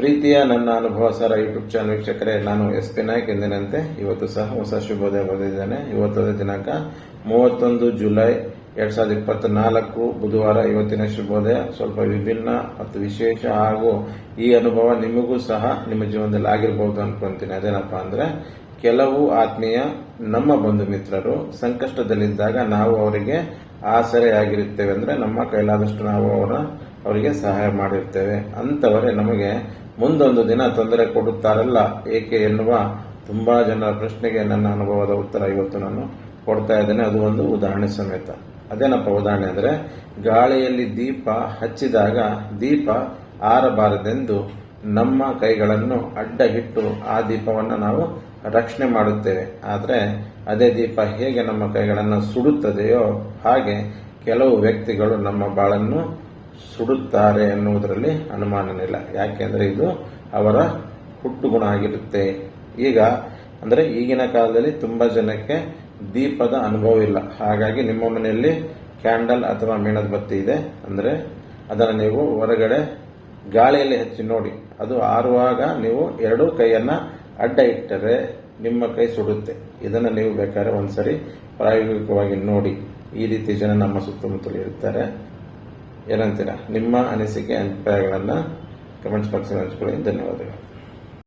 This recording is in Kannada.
ಪ್ರೀತಿಯ ನನ್ನ ಅನುಭವ ಸರ್ ಯೂಟ್ಯೂಬ್ ಚಾನಲ್ ವೀಕ್ಷಕರೇ, ನಾನು ಎಸ್ ಪಿ ನಾಯ್ಕ್ ಎಂದಿನಂತೆ ಇವತ್ತು ಸಹ ಹೊಸ ಶುಭೋದಯ ಬಂದಿದ್ದೇನೆ. ಇವತ್ತದ ದಿನಾಂಕ ಮೂವತ್ತೊಂದು ಜುಲೈ ಎರಡ್ ಸಾವಿರದ ಇಪ್ಪತ್ನಾಲ್ಕು ಬುಧವಾರ ಇವತ್ತಿನ ಶುಭೋದಯ. ಸ್ವಲ್ಪ ವಿಭಿನ್ನ ಮತ್ತು ವಿಶೇಷ ಹಾಗೂ ಈ ಅನುಭವ ನಿಮಗೂ ಸಹ ನಿಮ್ಮ ಜೀವನದಲ್ಲಿ ಆಗಿರಬಹುದು ಅನ್ಕೊಂತೀನಿ. ಅದೇನಪ್ಪ ಅಂದ್ರೆ, ಕೆಲವು ಆತ್ಮೀಯ ನಮ್ಮ ಬಂಧು ಮಿತ್ರರು ಸಂಕಷ್ಟದಲ್ಲಿದ್ದಾಗ ನಾವು ಅವರಿಗೆ ಆಸರೆಯಾಗಿರುತ್ತೇವೆ ಅಂದ್ರೆ ನಮ್ಮ ಕೈಲಾದಷ್ಟು ನಾವು ಅವರ ಅವರಿಗೆ ಸಹಾಯ ಮಾಡಿರ್ತೇವೆ. ಅಂತವರೇ ನಮಗೆ ಮುಂದೊಂದು ದಿನ ತೊಂದರೆ ಕೊಡುತ್ತಾರಲ್ಲ ಏಕೆ ಎನ್ನುವ ತುಂಬಾ ಜನರ ಪ್ರಶ್ನೆಗೆ ನನ್ನ ಅನುಭವದ ಉತ್ತರ ಇವತ್ತು ನಾನು ಕೊಡ್ತಾ ಇದ್ದೇನೆ. ಅದು ಒಂದು ಉದಾಹರಣೆ ಸಮೇತ. ಅದೇನಪ್ಪ ಉದಾಹರಣೆ ಅಂದರೆ, ಗಾಳಿಯಲ್ಲಿ ದೀಪ ಹಚ್ಚಿದಾಗ ದೀಪ ಆರಬಾರದೆಂದು ನಮ್ಮ ಕೈಗಳನ್ನು ಅಡ್ಡ ಇಟ್ಟು ಆ ದೀಪವನ್ನು ನಾವು ರಕ್ಷಣೆ ಮಾಡುತ್ತೇವೆ. ಆದರೆ ಅದೇ ದೀಪ ಹೇಗೆ ನಮ್ಮ ಕೈಗಳನ್ನು ಸುಡುತ್ತದೆಯೋ ಹಾಗೆ ಕೆಲವು ವ್ಯಕ್ತಿಗಳು ನಮ್ಮ ಬಾಳನ್ನು ಸುಡುತ್ತಾರೆ ಎನ್ನುವುದರಲ್ಲಿ ಅನುಮಾನನಿಲ್ಲ. ಯಾಕೆಂದ್ರೆ ಇದು ಅವರ ಹುಟ್ಟುಗುಣ ಆಗಿರುತ್ತೆ. ಈಗ, ಅಂದ್ರೆ ಈಗಿನ ಕಾಲದಲ್ಲಿ ತುಂಬಾ ಜನಕ್ಕೆ ದೀಪದ ಅನುಭವ ಇಲ್ಲ. ಹಾಗಾಗಿ ನಿಮ್ಮ ಮನೆಯಲ್ಲಿ ಕ್ಯಾಂಡಲ್ ಅಥವಾ ಮೇಣದ ಬತ್ತಿ ಇದೆ. ಅಂದ್ರೆ ಅದನ್ನು ನೀವು ಹೊರಗಡೆ ಗಾಳಿಯಲ್ಲಿ ಹಚ್ಚಿ ನೋಡಿ. ಅದು ಆರುವಾಗ ನೀವು ಎರಡೂ ಕೈಯನ್ನ ಅಡ್ಡ ಇಟ್ಟರೆ ನಿಮ್ಮ ಕೈ ಸುಡುತ್ತೆ. ಇದನ್ನು ನೀವು ಬೇಕಾದ್ರೆ ಒಂದ್ಸರಿ ಪ್ರಾಯೋಗಿಕವಾಗಿ ನೋಡಿ. ಈ ರೀತಿ ಜನ ನಮ್ಮ ಸುತ್ತಮುತ್ತಲು ಇರ್ತಾರೆ. ಏನಂತೀರಾ? ನಿಮ್ಮ ಅನಿಸಿಕೆ ಅಭಿಪ್ರಾಯಗಳನ್ನು ಕಮೆಂಟ್ಸ್ ಬಾಕ್ಸ್ ಹಂಚ್ಕೊಳ್ಳಿ. ಧನ್ಯವಾದಗಳು.